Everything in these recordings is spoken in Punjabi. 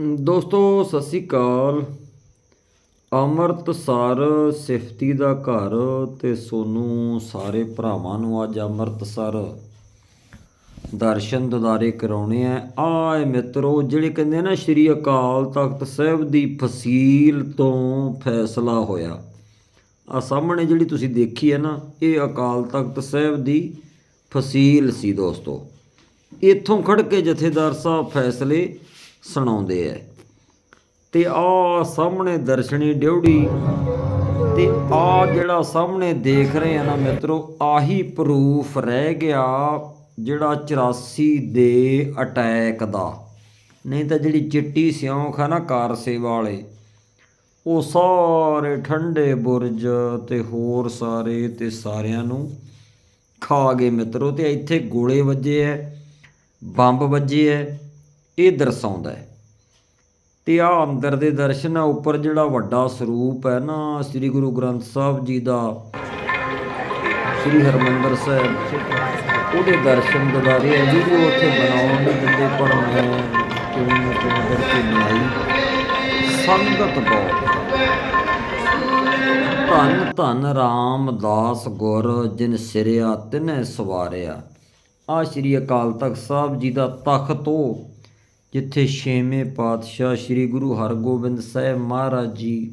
ਦੋਸਤੋ, ਸਤਿ ਸ੍ਰੀ ਅਕਾਲ। ਅੰਮ੍ਰਿਤਸਰ ਸਿਫਤੀ ਦਾ ਘਰ ਤੇ ਸੋਨੂੰ ਸਾਰੇ ਭਰਾਵਾਂ ਨੂੰ ਅੱਜ ਅੰਮ੍ਰਿਤਸਰ ਦਰਸ਼ਨ ਦਿਦਾਰੇ ਕਰਾਉਣੇ ਆ। ਆਏ ਮਿੱਤਰੋ, ਜਿਹੜੇ ਕਹਿੰਦੇ ਨਾ, ਸ਼੍ਰੀ ਅਕਾਲ ਤਖਤ ਸਾਹਿਬ ਦੀ ਫਸੀਲ ਤੋਂ ਫੈਸਲਾ ਹੋਇਆ। ਆ ਸਾਹਮਣੇ ਜਿਹੜੀ ਤੁਸੀਂ ਦੇਖੀ ਹੈ ਨਾ, ਇਹ ਅਕਾਲ ਤਖਤ ਸਾਹਿਬ ਦੀ ਫਸੀਲ ਸੀ ਦੋਸਤੋ। ਇੱਥੋਂ ਖੜ ਕੇ ਜਥੇਦਾਰ ਸਾਹਿਬ ਫੈਸਲੇ ਸੁਣਾਉਂਦੇ ਐ। ਤੇ ਆ ਸਾਹਮਣੇ ਦਰਸ਼ਨੀ ਡਿਉੜੀ ਤੇ ਆ ਜਿਹੜਾ ਸਾਹਮਣੇ ਦੇਖ ਰਹੇ ਆ ਨਾ ਮਿੱਤਰੋ, ਆਹੀ ਪ੍ਰੂਫ ਰਹਿ ਗਿਆ ਜਿਹੜਾ 84 ਦੇ ਅਟੈਕ ਦਾ। ਨਹੀਂ ਤਾਂ ਜਿਹੜੀ ਚਿੱਟੀ ਸਿਉਂਖ ਆ ਨਾ ਕਾਰ ਸੇਵਾ ਵਾਲੇ, ਉਹ ਸਾਰੇ ਠੰਡੇ ਬੁਰਜ ਤੇ ਹੋਰ ਸਾਰੇ ਤੇ ਸਾਰਿਆਂ ਨੂੰ ਖਾ ਗਏ ਮਿੱਤਰੋ। ਤੇ ਇੱਥੇ ਗੋਲੇ ਵੱਜੇ ਐ, ਬੰਬ ਵੱਜੇ ਐ ਇਹ ਦਰਸਾਉਂਦਾ ਹੈ। ਤੇ ਆ ਅੰਦਰ ਦੇ ਦਰਸ਼ਨ ਆ, ਉੱਪਰ ਜਿਹੜਾ ਵੱਡਾ ਸਰੂਪ ਹੈ ਨਾ, ਸ੍ਰੀ ਗੁਰੂ ਗ੍ਰੰਥ ਸਾਹਿਬ ਜੀ ਦਾ, ਸ੍ਰੀ ਹਰਮੰਦਰ ਸਾਹਿਬ, ਉਹਦੇ ਦਰਸ਼ਨ ਦਿਦਾਰੇ ਆ ਵੀਡੀਓ ਉੱਥੇ ਬਣਾਉਣ ਨਹੀਂ ਦਿੰਦੇ ਪਰ ਮੈਂ ਕਿਵੇਂ ਨਾ ਕਿਵੇਂ ਕਰਕੇ ਬਣਾਈ। ਸੰਗਤ ਬਹੁਤ ਧੰਨ ਧੰਨ ਰਾਮਦਾਸ ਗੁਰ, ਜਿਨ ਸਿਰਿਆ ਤਿਨੈ ਸਵਾਰਿਆ। ਆ ਸ਼੍ਰੀ ਅਕਾਲ ਤਖਤ ਸਾਹਿਬ ਜੀ ਦਾ ਤਖਤ ਉਹ ਜਿੱਥੇ ਛੇਵੇਂ ਪਾਤਸ਼ਾਹ ਸ਼੍ਰੀ ਗੁਰੂ ਹਰਗੋਬਿੰਦ ਸਾਹਿਬ ਮਹਾਰਾਜ ਜੀ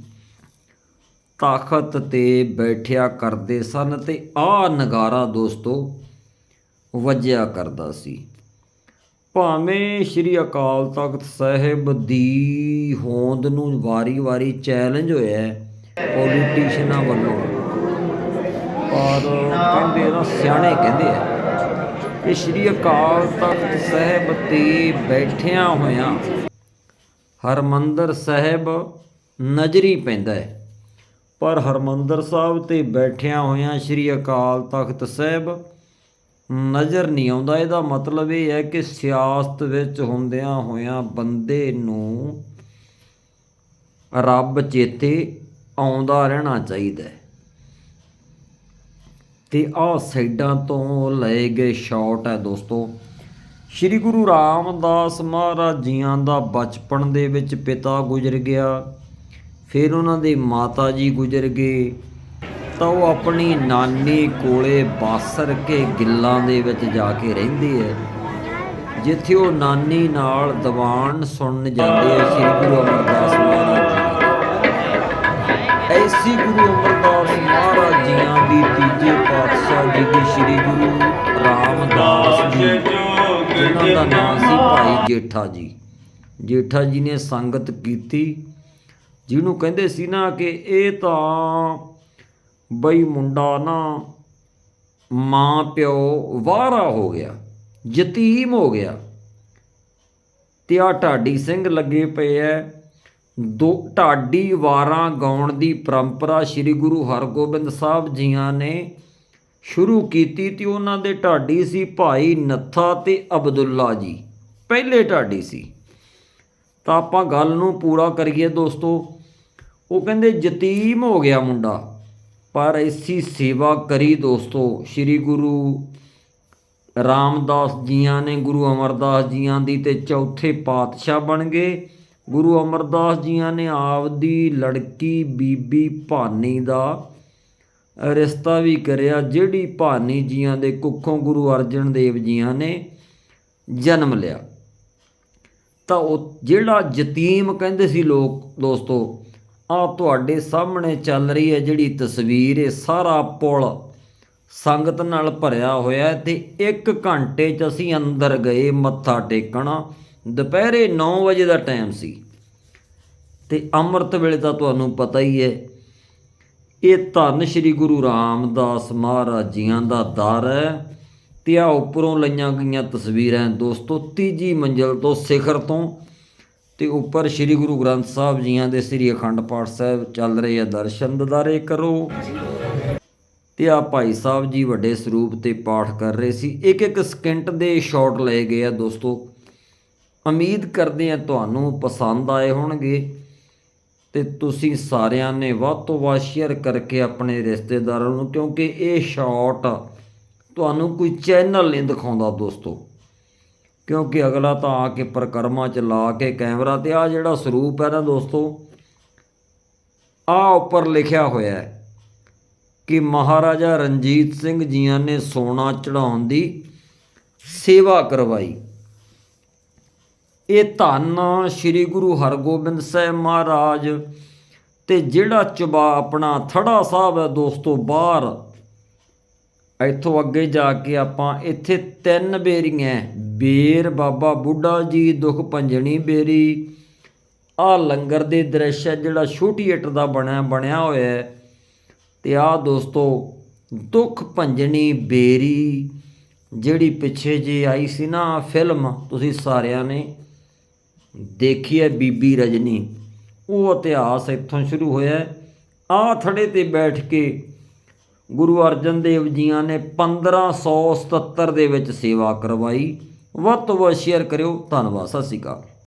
ਤਾਕਤ ਤੇ ਬੈਠਿਆ ਕਰਦੇ ਸਨ ਤੇ ਆ ਨਗਾਰਾ ਦੋਸਤੋ ਵੱਜਿਆ ਕਰਦਾ ਸੀ। ਭਾਵੇਂ ਸ਼੍ਰੀ ਅਕਾਲ ਤਖਤ ਸਾਹਿਬ ਦੀ ਹੋਂਦ ਨੂੰ ਵਾਰੀ-ਵਾਰੀ ਚੈਲੰਜ ਹੋਇਆ ਹੈ ਪੋਲੀਟੀਸ਼ੀਅਨਾਂ ਵੱਲੋਂ ਔਰ ਕਹਿੰਦੇ ਨਾ, ਸਿਆਣੇ ਕਹਿੰਦੇ ਆ ਕਿ ਸ਼੍ਰੀ ਅਕਾਲ ਤਖਤ ਸਾਹਿਬ ਤੇ ਬੈਠਿਆਂ ਹੋਇਆਂ ਹਰਮੰਦਰ ਸਾਹਿਬ ਨਜ਼ਰੀ ਪੈਂਦਾ ਹੈ। ਪਰ ਹਰਮੰਦਰ ਸਾਹਿਬ ਤੇ ਬੈਠਿਆਂ ਹੋਇਆਂ ਸ਼੍ਰੀ ਅਕਾਲ ਤਖਤ ਸਾਹਿਬ ਨਜ਼ਰ ਨਹੀਂ ਆਉਂਦਾ। ਇਹਦਾ ਮਤਲਬ ਇਹ ਹੈ ਕਿ ਸਿਆਸਤ ਵਿੱਚ ਹੁੰਦਿਆਂ ਹੋਇਆਂ ਬੰਦੇ ਨੂੰ ਰੱਬ ਚੇਤੇ ਆਉਂਦਾ ਰਹਿਣਾ ਚਾਹੀਦਾ ਤੇ ਆਹ ਸਾਈਡਾਂ ਤੋਂ ਲਏ ਗਏ ਸ਼ਾਟ ਹੈ ਦੋਸਤੋ। ਸ਼੍ਰੀ ਗੁਰੂ ਰਾਮਦਾਸ ਮਹਾਰਾਜ ਜੀਆਂ ਦਾ ਬਚਪਨ ਦੇ ਵਿੱਚ ਪਿਤਾ ਗੁਜ਼ਰ ਗਿਆ, ਫਿਰ ਉਹਨਾਂ ਦੇ ਮਾਤਾ ਜੀ ਗੁਜ਼ਰ ਗਏ। ਤਾਂ ਉਹ ਆਪਣੀ ਨਾਨੀ ਕੋਲੇ ਬਾਸਰ ਕੇ ਗਿੱਲਾਂ ਦੇ ਵਿੱਚ ਜਾ ਕੇ ਰਹਿੰਦੇ ਐ ਜਿੱਥੇ ਉਹ ਨਾਨੀ ਨਾਲ ਦੀਵਾਨ ਸੁਣਨ ਜਾਂਦੇ ਐ ਸ਼੍ਰੀ ਗੁਰੂ ਅਮਰਦਾਸ ਮਹਾਰਾਜ ਐਸੀ ਗੁਰੂ ਅਮਰਦਾਸ ਮਹਾਰਾਜ ਜੀਆਂ ਦੀ ਤੀਜੇ ਪਾਤਸ਼ਾਹ ਜੀ ਦੀ ਸ੍ਰੀ ਗੁਰੂ ਰਾਮਦਾਸ ਜੀ। ਜਿਨ੍ਹਾਂ ਦਾ ਨਾਮ ਸੀ ਭਾਈ ਜੇਠਾ ਜੀ। ਜੇਠਾ ਜੀ ਨੇ ਸੰਗਤ ਕੀਤੀ। ਜਿਹਨੂੰ ਕਹਿੰਦੇ ਸੀ ਨਾ ਕਿ ਇਹ ਤਾਂ ਬਈ ਮੁੰਡਾ ਨਾ ਮਾਂ ਪਿਓ ਵਾਰਾ ਹੋ ਗਿਆ ਯਤੀਮ ਹੋ ਗਿਆ। ਤੇ ਆ ਢਾਡੀ ਸਿੰਘ ਲੱਗੇ ਪਏ ਐ। ਦੋ ਢਾਡੀ ਵਾਰਾਂ ਗਾਉਣ ਦੀ ਪਰੰਪਰਾ ਸ੍ਰੀ ਗੁਰੂ ਹਰਗੋਬਿੰਦ ਸਾਹਿਬ ਜੀਆਂ ਨੇ ਸ਼ੁਰੂ ਕੀਤੀ ਤੇ ਉਹਨਾਂ ਦੇ ਢਾਡੀ ਸੀ ਭਾਈ ਨੱਥਾ ਤੇ ਅਬਦੁੱਲਾ ਜੀ। ਪਹਿਲੇ ਢਾਡੀ ਸੀ। ਤਾਂ ਆਪਾਂ ਗੱਲ ਨੂੰ ਪੂਰਾ ਕਰੀਏ ਦੋਸਤੋ, ਉਹ ਕਹਿੰਦੇ ਯਤੀਮ ਹੋ ਗਿਆ ਮੁੰਡਾ। ਪਰ ਐਸੀ ਸੇਵਾ ਕਰੀ ਦੋਸਤੋ, ਸ੍ਰੀ ਗੁਰੂ ਰਾਮਦਾਸ ਜੀਆਂ ਨੇ, ਗੁਰੂ ਅਮਰਦਾਸ ਜੀਆਂ ਦੀ ਤੇ ਚੌਥੇ ਪਾਤਸ਼ਾਹ ਬਣ ਗਏ। ਗੁਰੂ ਅਮਰਦਾਸ ਜੀਆਂ ਨੇ ਆਪਦੀ ਲੜਕੀ ਬੀਬੀ ਭਾਨੀ ਦਾ ਰਿਸ਼ਤਾ ਵੀ ਕਰਿਆ, ਜਿਹੜੀ ਭਾਨੀ ਜੀਆਂ ਦੇ ਕੁੱਖੋਂ ਗੁਰੂ ਅਰਜਨ ਦੇਵ ਜੀਆਂ ਨੇ ਜਨਮ ਲਿਆ। ਤਾਂ ਉਹ ਜਿਹੜਾ ਯਤੀਮ ਕਹਿੰਦੇ ਸੀ ਲੋਕ ਦੋਸਤੋ ਆ ਤੁਹਾਡੇ ਸਾਹਮਣੇ ਚੱਲ ਰਹੀ ਹੈ ਜਿਹੜੀ ਤਸਵੀਰ, ਇਹ ਸਾਰਾ ਪੁਲ ਸੰਗਤ ਨਾਲ ਭਰਿਆ ਹੋਇਆ ਤੇ 1 ਘੰਟੇ 'ਚ ਅਸੀਂ ਅੰਦਰ ਗਏ, ਮੱਥਾ ਟੇਕਣਾ। ਦੁਪਹਿਰੇ 9 ਵਜੇ ਦਾ ਟਾਈਮ ਸੀ। ਤੇ ਅੰਮ੍ਰਿਤ ਵੇਲੇ ਤਾਂ ਤੁਹਾਨੂੰ ਪਤਾ ਹੀ ਹੈ, ਇਹ ਧੰਨ ਸ਼੍ਰੀ ਗੁਰੂ ਰਾਮਦਾਸ ਮਹਾਰਾਜ ਜੀਆਂ ਦਾ ਦਰ ਹੈ। ਤੇ ਆ ਉੱਪਰੋਂ ਲਈਆਂ ਗਈਆਂ ਤਸਵੀਰਾਂ ਦੋਸਤੋ, ਤੀਜੀ ਮੰਜ਼ਲ ਤੋਂ ਸਿਖਰ ਤੋਂ। ਤੇ ਉੱਪਰ ਸ੍ਰੀ ਗੁਰੂ ਗ੍ਰੰਥ ਸਾਹਿਬ ਜੀਆਂ ਦੇ ਸ੍ਰੀ ਅਖੰਡ ਪਾਠ ਸਾਹਿਬ ਚੱਲ ਰਹੇ ਆ, ਦਰਸ਼ਨ ਦਿਦਾਰੇ ਕਰੋ। ਤੇ ਆ ਭਾਈ ਸਾਹਿਬ ਜੀ ਵੱਡੇ ਸਰੂਪ ਤੇ ਪਾਠ ਕਰ ਰਹੇ ਸੀ। ਇੱਕ ਇੱਕ ਸਕਿੰਟ ਦੇ ਸ਼ਾਟ ਲਏ ਗਏ ਆ ਦੋਸਤੋ। ਉਮੀਦ ਕਰਦੇ ਹਾਂ ਤੁਹਾਨੂੰ ਪਸੰਦ ਆਏ ਹੋਣਗੇ ਤੇ ਤੁਸੀਂ ਸਾਰਿਆਂ ਨੇ ਵੱਧ ਤੋਂ ਵੱਧ ਸ਼ੇਅਰ ਕਰਕੇ ਆਪਣੇ ਰਿਸ਼ਤੇਦਾਰਾਂ ਨੂੰ, ਕਿਉਂਕਿ ਇਹ ਸ਼ਾਟ ਤੁਹਾਨੂੰ ਕੋਈ ਚੈਨਲ ਨਹੀਂ ਦਿਖਾਉਂਦਾ ਦੋਸਤੋ। ਕਿਉਂਕਿ ਅਗਲਾ ਤਾਂ ਆ ਕੇ ਪ੍ਰਕਰਮਾ ਚ ਲਾ ਕੇ ਕੈਮਰਾ ਤੇ ਆ ਜਿਹੜਾ ਸਰੂਪ ਹੈ ਨਾ ਦੋਸਤੋ ਆ ਉੱਪਰ ਲਿਖਿਆ ਹੋਇਆ ਹੈ ਕਿ ਮਹਾਰਾਜਾ ਰਣਜੀਤ ਸਿੰਘ ਜੀਆਂ ਨੇ ਸੋਨਾ ਚੜਾਉਣ ਦੀ ਸੇਵਾ ਕਰਵਾਈ। ਇਹ ਧੰਨ ਸ੍ਰੀ ਗੁਰੂ ਹਰਗੋਬਿੰਦ ਸਾਹਿਬ ਮਹਾਰਾਜ ਤੇ ਜਿਹੜਾ ਚਬਾ ਆਪਣਾ ਥੜਾ ਸਾਹਿਬ ਹੈ ਦੋਸਤੋ ਬਾਹਰ, ਇੱਥੋਂ ਅੱਗੇ ਜਾ ਕੇ ਆਪਾਂ ਇੱਥੇ ਤਿੰਨ ਬੇਰੀਆਂ ਹੈ। ਬੇਰ, ਬਾਬਾ ਬੁੱਢਾ ਜੀ, ਦੁਖ ਭੰਜਣੀ ਬੇਰੀ ਆ ਲੰਗਰ ਦੇ ਦ੍ਰਿਸ਼ ਹੈ ਜਿਹੜਾ ਛੋਟੀ ਇੱਟ ਦਾ ਬਣਿਆ ਬਣਿਆ ਹੋਇਆ ਹੈ ਤੇ ਆ ਦੋਸਤੋ ਦੁੱਖ ਭੰਜਣੀ ਬੇਰੀ ਜਿਹੜੀ ਪਿੱਛੇ ਜੇ ਆਈ ਸੀ ਨਾ ਫਿਲਮ ਤੁਸੀਂ ਸਾਰਿਆਂ ਨੇ ਦੇਖੀ ਹੈ ਬੀਬੀ ਰਜਨੀ, ਉਹ ਇਤਿਹਾਸ ਇੱਥੋਂ ਸ਼ੁਰੂ ਹੋਇਆ ਆ ਥੜੇ ਤੇ ਬੈਠ ਕੇ ਗੁਰੂ ਅਰਜਨ ਦੇਵ ਜੀਆਂ ਨੇ 1577 ਦੇ ਵਿੱਚ ਸੇਵਾ ਕਰਵਾਈ। ਵੱਧ ਤੋਂ ਵੱਧ ਸ਼ੇਅਰ ਕਰਿਓ। ਧੰਨਵਾਦ, ਸਤਿ ਸ਼੍ਰੀ ਅਕਾਲ।